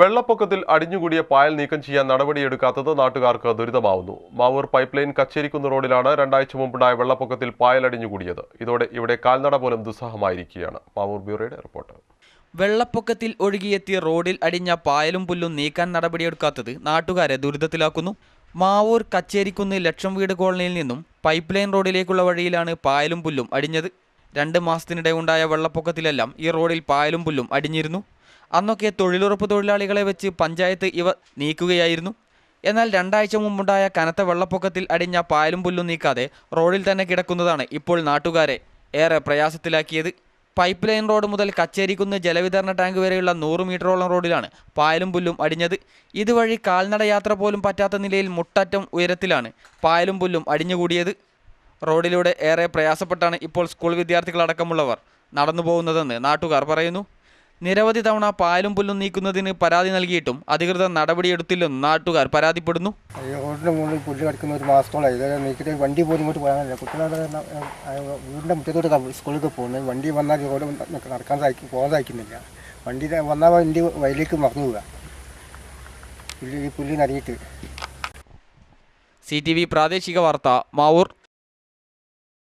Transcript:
വെള്ളപ്പൊക്കത്തിൽ അടിഞ്ഞുകൂടിയ പായൽ നീക്കം ചെയ്യാൻ നടപടിയെടുക്കാത്തത് നാട്ടുകാർക്ക് ദുരിതമാവുന്നു. മാവൂർ പൈപ്പ് ലൈൻ കച്ചേരിക്കുന്ന് റോഡിലാണ് രണ്ടാഴ്ച മുമ്പുണ്ടായ വെള്ളപ്പൊക്കത്തിൽ പായൽ അടിഞ്ഞുകൂടിയത്. ഇതോടെ ഇവിടെ കാൽനട പോലും ദുസ്സഹമായിരിക്കുകയാണ്. മാവൂർ ബ്യൂറോയുടെ റിപ്പോർട്ട്. വെള്ളപ്പൊക്കത്തിൽ ഒഴുകിയെത്തിയ റോഡിൽ അടിഞ്ഞ പായലും പുല്ലും നീക്കാൻ നടപടിയെടുക്കാത്തത് നാട്ടുകാരെ ദുരിതത്തിലാക്കുന്നു. മാവൂർ കച്ചേരിക്കുന്ന് ലക്ഷം വീട് കോളനിയിൽ നിന്നും പൈപ്പ് ലൈൻ റോഡിലേക്കുള്ള വഴിയിലാണ് പായലും പുല്ലും അടിഞ്ഞത്. രണ്ട് മാസത്തിനിടെ ഉണ്ടായ വെള്ളപ്പൊക്കത്തിലെല്ലാം ഈ റോഡിൽ പായലും പുല്ലും അടിഞ്ഞിരുന്നു. അന്നൊക്കെ തൊഴിലുറപ്പ് തൊഴിലാളികളെ വെച്ച് പഞ്ചായത്ത് ഇവ നീക്കുകയായിരുന്നു. എന്നാൽ രണ്ടാഴ്ച മുമ്പുണ്ടായ കനത്ത വെള്ളപ്പൊക്കത്തിൽ അടിഞ്ഞ പായലും പുല്ലും നീക്കാതെ റോഡിൽ തന്നെ കിടക്കുന്നതാണ് ഇപ്പോൾ നാട്ടുകാരെ ഏറെ പ്രയാസത്തിലാക്കിയത്. പൈപ്പ് ലൈൻ റോഡ് മുതൽ കച്ചേരിക്കുന്ന് ജലവിതരണ ടാങ്ക് വരെയുള്ള നൂറ് മീറ്ററോളം റോഡിലാണ് പായലും പുല്ലും അടിഞ്ഞത്. ഇതുവഴി കാൽനട യാത്ര പോലും പറ്റാത്ത നിലയിൽ മുട്ടറ്റം ഉയരത്തിലാണ് പായലും പുല്ലും അടിഞ്ഞുകൂടിയത്. റോഡിലൂടെ ഏറെ പ്രയാസപ്പെട്ടാണ് ഇപ്പോൾ സ്കൂൾ വിദ്യാർത്ഥികളടക്കമുള്ളവർ നടന്നു പോകുന്നതെന്ന് നാട്ടുകാർ പറയുന്നു. നിരവധി തവണ പാലും പുല്ലും നീക്കുന്നതിന് പരാതി നൽകിയിട്ടും അധികൃതർ നടപടിയെടുത്തില്ലെന്ന് നാട്ടുകാർ പരാതിപ്പെടുന്നു. ഈ റോഡിന്റെ മുകളിൽ പുല്ല് കിടക്കുന്ന ഒരു വണ്ടി പോലും ഇങ്ങോട്ട് പോകാനില്ല മുറ്റത്തോട്ട് ക- സ്കൂളിലേക്ക് പോകുന്നത്. വണ്ടി വന്നാൽ റോഡ് നടക്കാൻ സാധിക്കും പോകാൻ സാധിക്കുന്നില്ല. വണ്ടി വന്നാൽ വണ്ടി വയലിലേക്ക് മറന്നു പോവുക. പുല്ല് ഈ പുല്ല് സി ടി വി പ്രാദേശിക വാർത്ത മാവൂർ.